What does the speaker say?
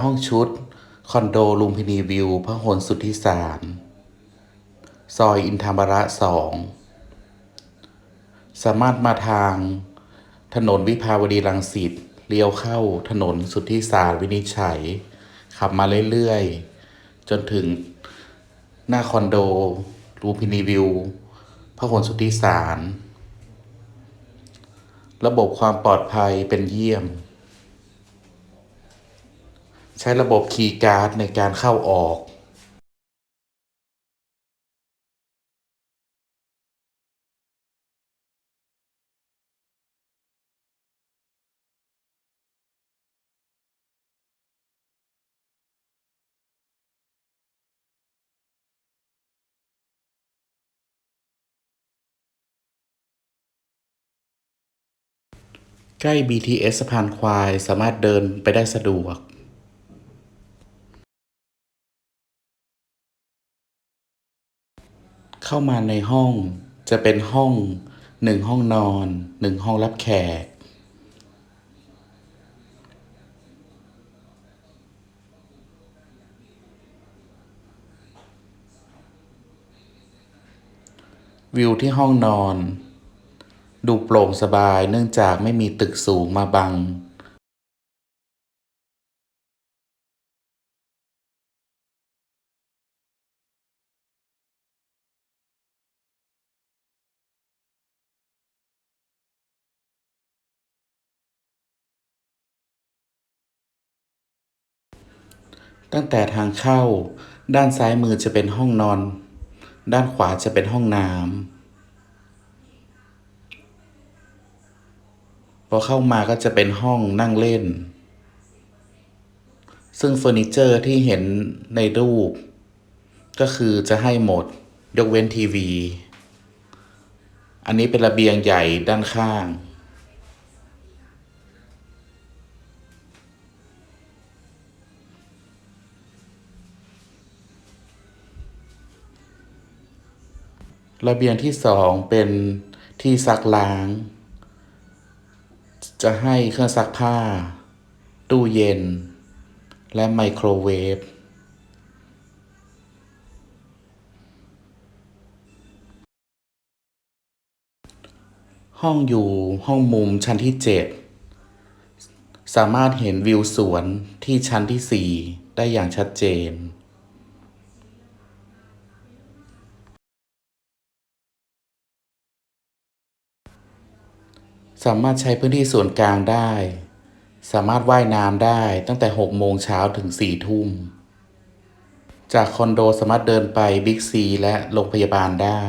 ห้องชุด คอนโดลุมพินีวิวพหลสุทธิสารซอยอินทรามระสอง สามารถมาทางถนนวิภาวดีรังสิตเลี้ยวเข้าถนนสุทธิสารวินิจฉัย ขับมาเรื่อยๆ จนถึงหน้าคอนโดลุมพินีวิวพหลสุทธิสาร ระบบความปลอดภัยเป็นเยี่ยม ใช้ระบบคีย์การ์ดในการเข้าออกใกล้ BTS สะพานควายสามารถเดินไปได้สะดวก เข้ามาในห้องจะเป็นห้องหนึ่งห้องนอนหนึ่งห้องรับแขก วิวที่ห้องนอน ดูโปร่งสบายเนื่องจากไม่มีตึกสูงมาบัง ตั้งแต่ทางเข้า ด้านซ้ายมือจะเป็นห้องนอน ด้านขวาจะเป็นห้องน้ำพอเข้ามาก็จะเป็นห้องนั่งเล่น ซึ่งเฟอร์นิเจอร์ที่เห็นในรูป ก็คือจะให้หมด ยกเว้นทีวี อันนี้เป็นระเบียงใหญ่ด้านข้าง ระเบียงที่สองเป็นที่ซักล้าง จะให้เครื่องซักผ้า ตู้เย็น และไมโครเวฟห้องอยู่ห้องมุมชั้นที่เจ็ดสามารถเห็นวิวสวนที่ชั้นที่สี่ได้อย่างชัดเจน สามารถใช้พื้นที่ส่วนกลางได้ สามารถว่ายน้ำได้ตั้งแต่ 6 โมงเช้าถึง 4 ทุ่ม จากคอนโดสามารถเดินไปบิ๊กซีและโรงพยาบาลได้